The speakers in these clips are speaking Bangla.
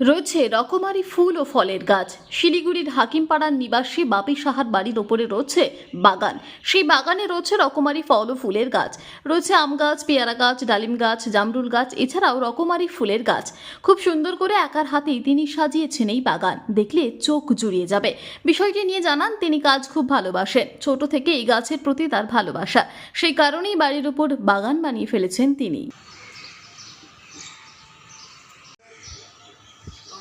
রয়েছে রকমারি ফুল ও ফলের গাছ। শিলিগুড়ির হাকিমপাড়ার নিবাসী বাপি সাহার বাড়ির ওপরে রয়েছে বাগান। সেই বাগানে রয়েছে রকমারি ফল ও ফুলের গাছ। রয়েছে আম গাছ, পেয়ারা গাছ, ডালিম গাছ, জামরুল গাছ, এছাড়াও রকমারি ফুলের গাছ। খুব সুন্দর করে একার হাতেই তিনি সাজিয়েছেন এই বাগান। দেখলে চোখ জুড়িয়ে যাবে। বিষয়টি নিয়ে জানান, তিনি কাজ খুব ভালোবাসেন। ছোট থেকে এই গাছের প্রতি তার ভালোবাসা। সেই কারণেই বাড়ির উপর বাগান বানিয়ে ফেলেছেন তিনি।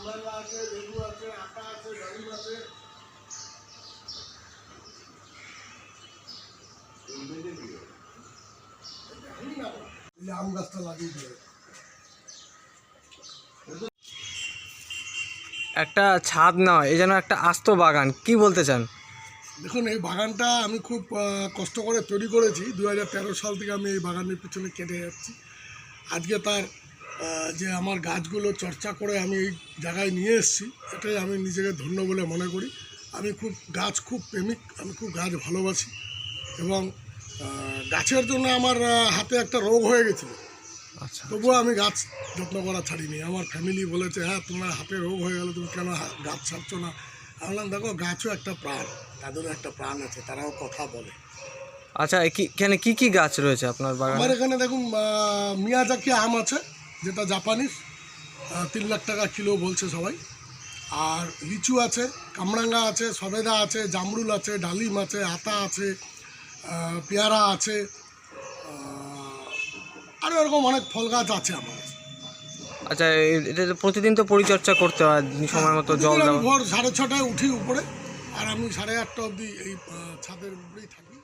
কামরাঙ্গা আছে লেবু আছে আটা আছে ডালিম আছে। আম গাছটা লাগিয়ে একটা ছাদ নয় এই যেন একটা আস্ত বাগান কি বলতে চান? দেখুন এই বাগানটা আমি খুব কষ্ট করে তৈরি করেছি। দুহাজার তেরো সাল থেকে আমি এই বাগানের পিছনে কেটে যাচ্ছি। আজকে তার যে আমার গাছগুলো চর্চা করে আমি এই জায়গায় নিয়ে এসেছি এটাই আমি নিজেকে ধন্য বলে মনে করি। আমি খুব গাছ খুব প্রেমিক আমি খুব গাছ ভালোবাসি এবং গাছের জন্য আমার হাতে একটা রোগ হয়ে গেছিল। আচ্ছা তবুও আমি গাছ যত্ন করা ছাড়িনি। আমার ফ্যামিলি বলেছে হ্যাঁ তোমার হাতে রোগ হয়ে গেল তুমি কেন গাছ ছাড়ছো না? আমি বললাম দেখো গাছও একটা প্রাণ তাদেরও একটা প্রাণ আছে তারাও কথা বলে। আচ্ছা কি এখানে কি কি গাছ রয়েছে আপনার আমার এখানে দেখুন মিয়াজাকি আম আছে যেটা জাপানিজ আহ, তিন লাখ টাকা কিলো বলছে সবাই। আর লিচু আছে কামরাঙ্গা আছে সবেদা আছে জামরুল আছে ডালিম আছে আতা আছে পেয়ারা আছে আরও এরকম অনেক ফল গাছ আছে আমার আচ্ছা এটা প্রতিদিন তো পরিচর্যা করতে হয় সময় মতো জল দেওয়া। ভোর সাড়ে ছটায় উঠি উপরে আর আমি সাড়ে আটটা অবধি এই ছাদের উপরেই থাকি।